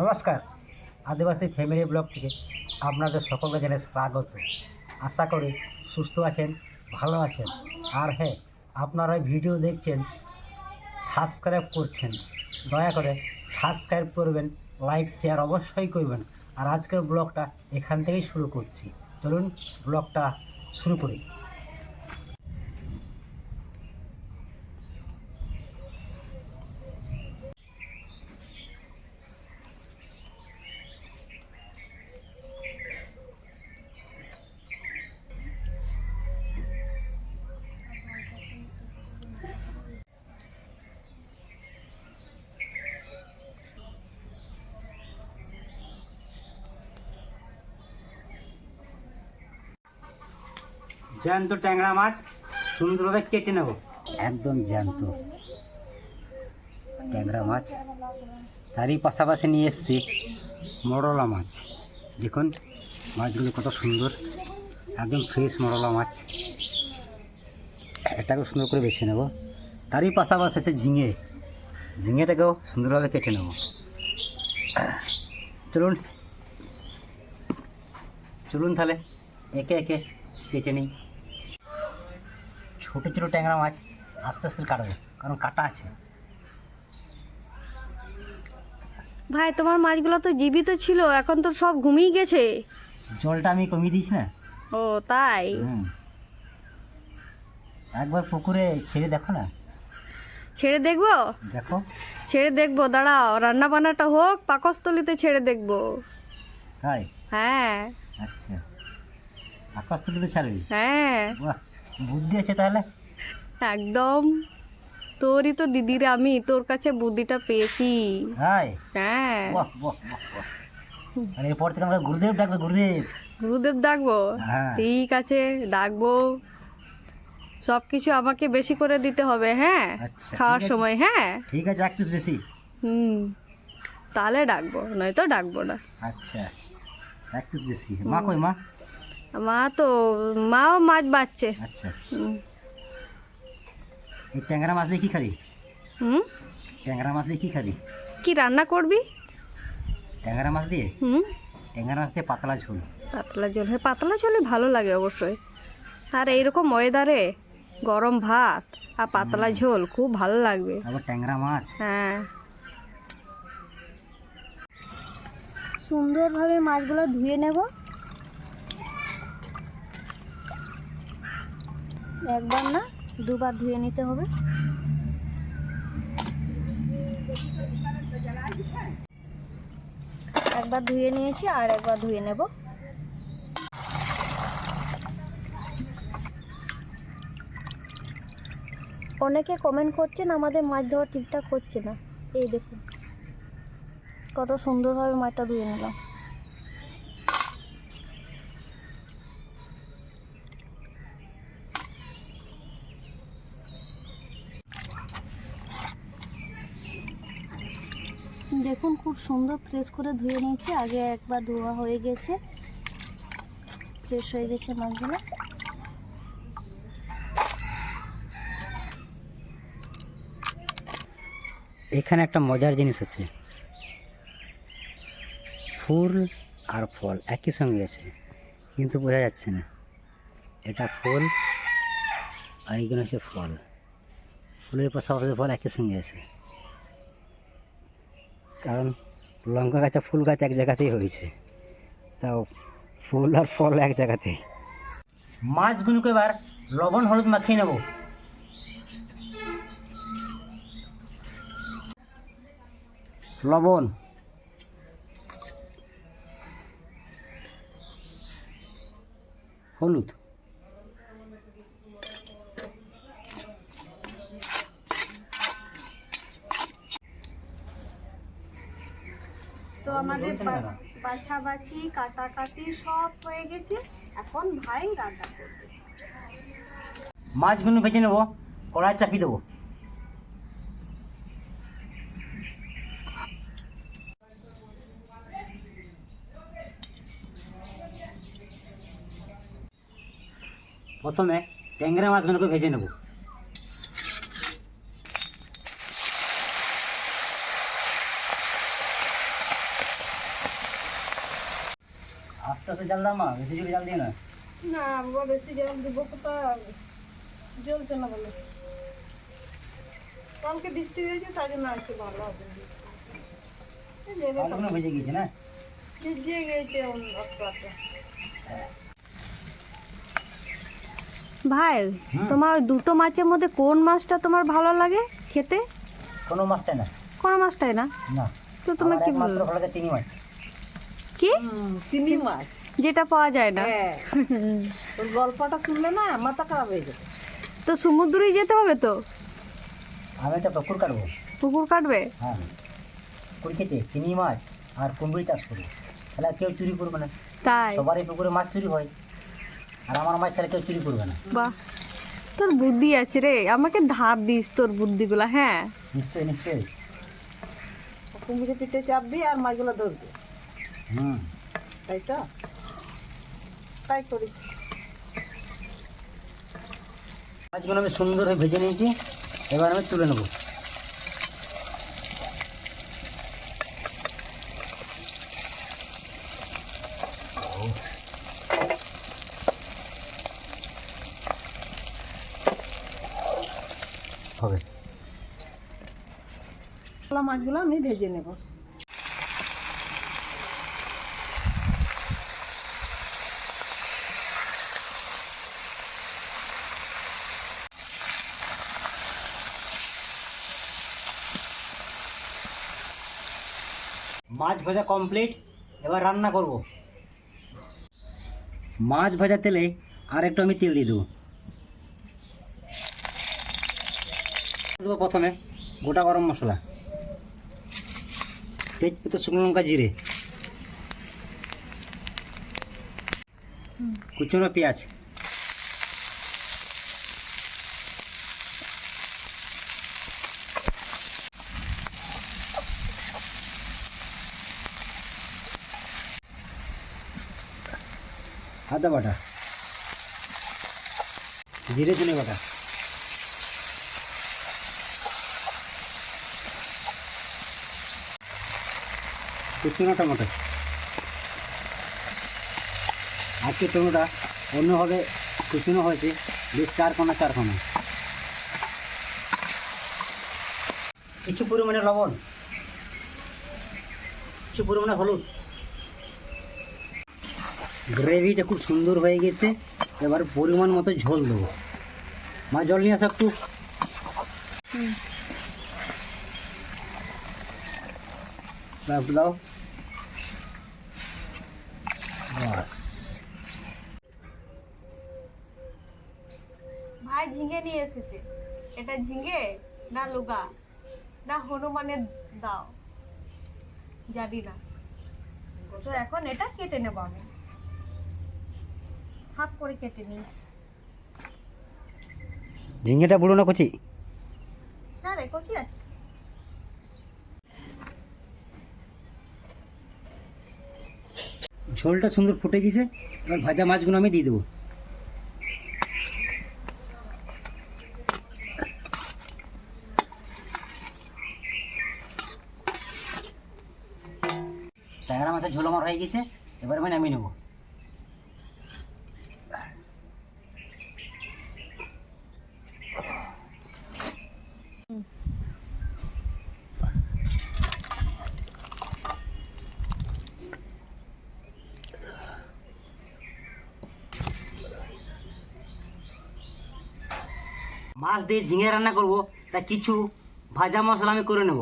নমস্কার। আদিবাসী family blog থেকে আপনাদের সকলকে জানাই স্বাগত। আশা করি সুস্থ আছেন, ভালো আছেন। আর হ্যাঁ আপনারা ভিডিও দেখছেন সাবস্ক্রাইব করছেন। দয়া করে সাবস্ক্রাইব করবেন লাইক শেয়ার অবশ্যই করবেন। আর আজকের ব্লগটা এখান থেকেই শুরু করছি। চলুন ব্লগটা শুরু করি। জ্যান্ত ট্যাংরা মাছ সুন্দরভাবে কেটে নেব। একদম জ্যান্ত। ট্যাংরা মাছ তারই পাশাপাশি নিয়ে এসেছি মরলা মাছ। দেখুন, মাছগুলো কত সুন্দর, একদম ফ্রেশ মরলা মাছ। এটাকেও সুন্দর করে বেছে নেব। তারই পাশাপাশি আছে ঝিঙে। ঝিঙেটাকেও সুন্দরভাবে কেটে নেব। চলুন চলুন তাহলে একে একে কেটে নিই। ছোটো ছোটো ট্যাংরা মাছ আস্তে আস্তে কাটবো কারণ কাটা আছে। ভাই তোমার মাছগুলো তো জীবিত ছিল এখন তো সব ঘুমিয়ে গেছে। জলটা আমি কমিয়ে দিয়েছি না? ও তাই? একবার পুকুরে ছেড়ে দেখো না। ছেড়ে দেখব? দেখো। ছেড়ে দেখব দাঁড়াও রান্না বান্নাটা হোক পাকস্থলিতে ছেড়ে দেখব। তাই? হ্যাঁ। আচ্ছা। পাকস্থলিতে ছাড়বি? হ্যাঁ। বাহ। বুদ্ধি আছে তাহলে? একদম। তোরই তো দিদির আমি তোর কাছে বুদ্ধিটা পেয়েছি। হ্যাঁ। বাহ বাহ বাহ বাহ। আর এরপর থেকে আমাকে গুরুদেব ডাকবে গুরুদেব। গুরুদেব ডাকবো? হ্যাঁ। ঠিক আছে ডাকবো। সব কিছু আমাকে বেশি করে দিতে হবে হ্যাঁ? আচ্ছা, খাওয়ার সময় হ্যাঁ? ঠিক আছে এক পিস বেশি। হুম। তাহলে ডাকবো নয়তো ডাকবো না। আচ্ছা এক পিস বেশি। মা কই মা? মা তো মাও মাছ বাচ্ছে। আচ্ছা। হুম। এই ট্যাংরা মাছ দিয়ে কী খাবি? হুম? ট্যাংরা মাছ দিয়ে কী খাবি? কি রান্না করবি? ট্যাংরা মাছ দিয়ে? হুম। ট্যাংরা মাছ দিয়ে পাতলা ঝোল। পাতলা ঝোল হ্যাঁ পাতলা ঝোলে ভালো লাগে অবশ্যই। আর এইরকম ওয়েদারে গরম ভাত আর পাতলা ঝোল খুব ভালো লাগবে। তারপর ট্যাংরা মাছ? হ্যাঁ। সুন্দরভাবে মাছগুলো ধুয়ে নেব। একবার না দুবার ধুয়ে নিতে হবে। একবার ধুয়ে নিয়েছি আর একবার ধুয়ে নেব। অনেকে কমেন্ট করছেন আমাদের মাছ ধোয়া ঠিকঠাক হচ্ছে না। এই দেখুন, কত সুন্দরভাবে মাছটা ধুয়ে নিলাম। দেখুন, খুব সুন্দর ফ্রেশ করে ধুয়ে নিয়েছি। আগে একবার ধোয়া হয়ে গেছে। ফ্রেশ হয়ে গেছে মাছগুলো। এখানে একটা মজার জিনিস আছে। ফুল আর ফল একই সঙ্গে আছে, কিন্তু বোঝা যাচ্ছে না। এটা ফুল আর এইগুলো হচ্ছে ফল। ফুলের পাশাপাশি ফল একই সঙ্গে আছে। কারণ লঙ্কা গাছে ফুল গাছ এক জায়গাতেই হয়েছে। তাও ফুল আর ফল এক জায়গাতেই। মাছগুলোকে এবার লবণ হলুদ মাখিয়ে নেব। লবণ। হলুদ। তো আমাদের বা- বাছাবাছি কাটাকাটি সব হয়ে গেছে। এখন ভাই রান্না করবে। মাছগুলো ভেজে নেব কড়াই চাপিয়ে দেবো। প্রথমে ট্যাংরা মাছগুলোকে ভেজে নেব। আস্তে জাল দাও মা? বেশি জোরে জাল দিয়ে না? না আমরা বেশি জল দেবো জ্বলছে না বলে। কালকে বৃষ্টি হয়েছে তাই জন্য আজকে ভালো হবে। আলুগুলো ভেজে না? ভিজিয়ে গেছে ভাই তোমার দুটো মাছের মধ্যে কোন মাছটা তোমার ভালো লাগে খেতে? কোনো মাছটা না। কোন মাছটাই না? না। তো তোমার কি ভালো লাগে তিমি মাছ। কি? তিমি মাছ। যেটা পাওয়া যায় না। হ্যাঁ। ওর গল্পটা শুনলে না মাথা খারাপ হয়ে যাবে তো সমুদ্রেই যেতে হবে তো? আমি একটা পুকুর কাটবো। পুকুর কাটবে? হ্যাঁ। কেটে তিমি মাছ আর কুমড়ি চাষ করব। তাহলে কেউ চুরি করবে না। তাই? সবারই পুকুরে মাছ চুরি হয়। আর আমার মাছ তাহলে কেউ চুরি করবে না। বাহ। তোর বুদ্ধি আছে রে। আমাকে ধার দিস তোর বুদ্ধিগুলা হ্যাঁ? নিশ্চয়ই নিশ্চয়ই। কুমড়ি পিঠে চাপবি আর মাছগুলো ধরবি। হুম। তাই তো? তাই করি। মাছগুলো আমি সুন্দরভাবে ভেজে নিয়েছি এবার আমি তুলে নেব। হবে। মাছগুলো আমি ভেজে নেব। মাছ ভাজা কমপ্লিট এবার রান্না করব। মাছ ভাজা তেলে আর একটু আমি তেল দিয়ে দেবো। দেবো প্রথমে গোটা গরম মশলা, তেজপাতা, শুকনো লঙ্কা, জিরে, কুচনো পেঁয়াজ আদা বাটা। জিরে ধনে বাটা। কুচনো টমেটো। আজকে টমেটোটা অন্যভাবে কুচনো হয়েছে, বেশ চার কোনা চার কোনা কিছু পরিমাণে লবণ, কিছু পরিমাণে হলুদ। গ্রেভিটা খুব সুন্দর হয়ে গেছে। এবার পরিমাণ মতো ঝোল দেবো। মা জল নিয়ে আসো একটু। দাও, বাস। ভাই ঝিঙে নিয়ে এসেছে। এটা ঝিঙে না লুগা? না হনুমানের দাও। জানি না। তো এখন এটা কেটে নেব আমি। হাত করে কেটে নিই। ঝিঙেটা বুড়ো না কচি? না রে কচি আছে। ঝোলটা সুন্দর ফুটে গেছে এবার ভাজা মাছগুলো আমি দিয়ে দেবো। ট্যাংরা মাছের ঝোল আমার হয়ে গেছে এবার আমি নামিয়ে নেব। মাছ দিয়ে ঝিঙে রান্না করব, তা কিছু ভাজা মশলা আমি করে নেব।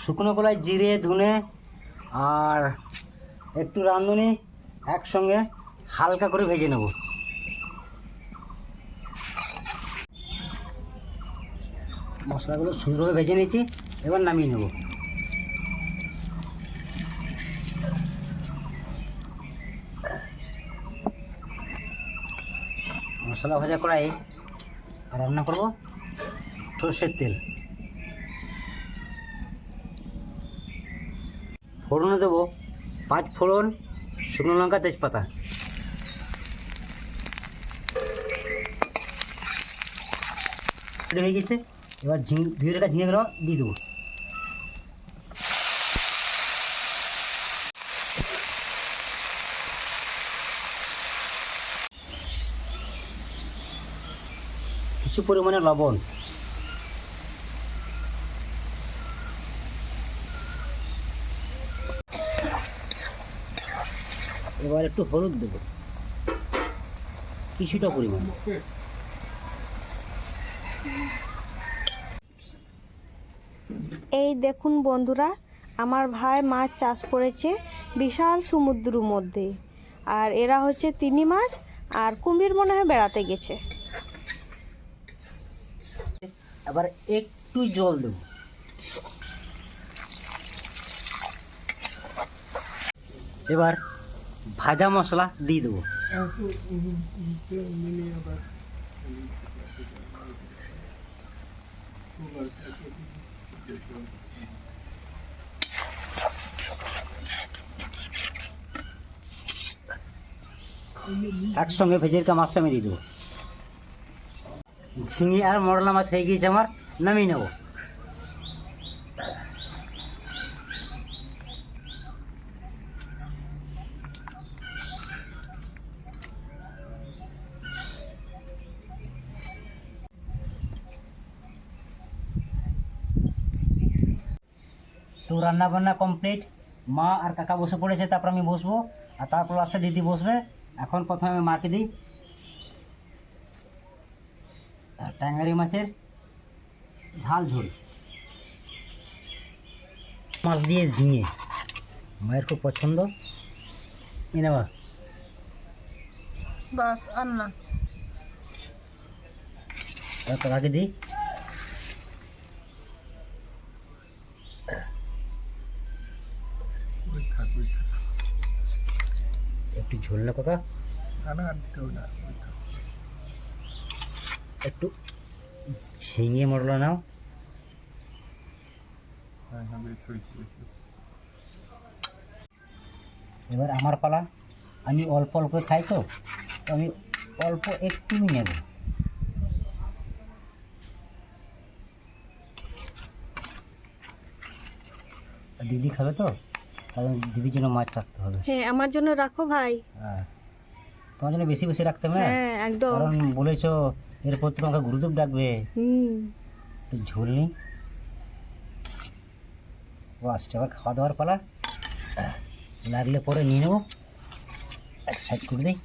শুকনো কলায় জিরে, ধুনে আর একটু রাঁধুনি, একসঙ্গে হালকা করে ভেজে নেব। মশলাগুলো সুন্দরভাবে ভেজে নিয়েছি, এবার নামিয়ে নেব। মশলা ভাজা কড়াই রান্না করব সর্ষের তেল। ফোড়নে দেবো পাঁচ ফোড়ন শুকনো লঙ্কা, তেজপাতা। হয়ে গেছে। এবার ঝিঙে ধুয়ে রাখা ঝিঙেগুলো দিয়ে দেবো। পরিমাণে লবণ। এবার একটু হলুদ দেবো। কিছুটা পরিমাণ। এই দেখুন বন্ধুরা, আমার ভাই মাছ চাষ করেছে বিশাল সমুদ্রের মধ্যে। আর এরা হচ্ছে তিনি মাছ আর কুমির মনে হয় বেড়াতে গেছে। এবার একটু জল দেবো। এবার ভাজা মশলা দিয়ে দেবো। একসঙ্গে ভেজের কা মাছটা আমি দিয়ে দেবো। ঝিঙে আর মরলা মাছ হয়ে গিয়েছে আমার, নামিয়ে নেব। তো রান্না বান্না কমপ্লিট মা আর কাকা বসে পড়েছে, তারপর আমি বসবো, আর তারপর আসছে দিদি বসবে। এখন প্রথমে আমি মাকে দিই। ট্যাঙ্গারি মাছের ঝাল ঝোল। মাছ দিয়ে ঝিঙে মায়ের খুব পছন্দ। এই নেওয়া বাস আর না কাকাকে দিই একটু ঝোল না কাকা। একটু ঝিঙে মরলা নাও। এবার আমার পালা। আমি অল্প অল্প খাই তো আমি অল্প একটুই নেব। দিদি খাবে তো? দিদির জন্য মাছ রাখতে হবে। হ্যাঁ আমার জন্য রাখো ভাই। হ্যাঁ। তোমার জন্য বেশি বেশি রাখতে হবে হ্যাঁ একদম। কারণ বলেছ এরপর তোমাকে গুরুদেব ডাকবে। একটু ঝোল নিই বাস আবার খাওয়া দাওয়ার পালা। লাগলে পরে নিয়ে নেব। এক সাইড করে দিই।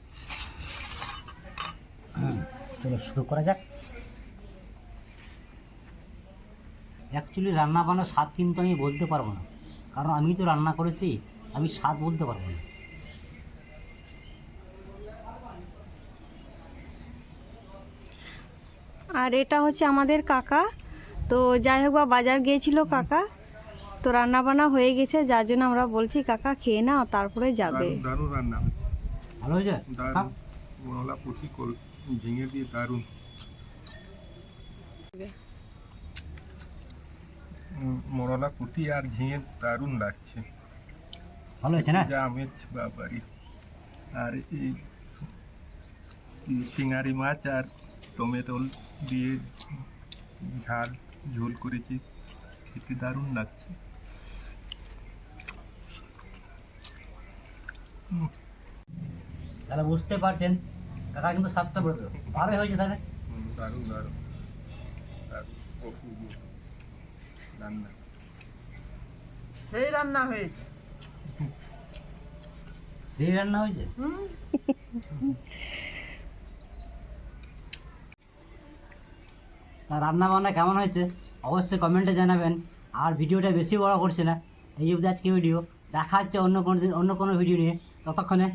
চলো শুরু করা যাক। অ্যাকচুয়ালি রান্না বান্নার স্বাদ কিন্তু আমি বলতে পারব না। কারণ আমি তো রান্না করেছি আমি স্বাদ বলতে পারব না। আর এটা হচ্ছে আমাদের কাকা। তো যাই হোক বা বাজার গিয়েছিল কাকা। তো রান্না বান্না হয়ে গেছে যার জন্য আমরা বলছি কাকা খেয়ে নাও তারপরে যাবে। দারুণ রান্না ভালো হয়েছে? দারুণ। পুঁটি কল ঝিঙে দিয়ে দারুণ। উম, মরলা পুঁটি আর ঝিঙে দারুণ লাগছে। ভালো হয়েছে না? বাবারি। আর এই এই চিংড়ি মাছ আর টমেটো দিয়ে ঝাল ঝোল করেছি। খেতে দারুণ লাগছে। তাহলে বুঝতে পারছেন কাকা কিন্তু সাতটা বলে ভালোই হয়েছে তাহলে? দারুণ দারুণ। দারুণ। রান্না। সেই রান্না হয়েছে। সেই রান্না হয়েছে? তা রান্না বান্না কেমন হয়েছে অবশ্যই কমেন্টে জানাবেন। আর ভিডিওটা বেশি বড় করছে না। এই অবধি আজকে ভিডিও দেখা হচ্ছে অন্য কোনো দিন, অন্য কোনো ভিডিও নিয়ে। ততক্ষণে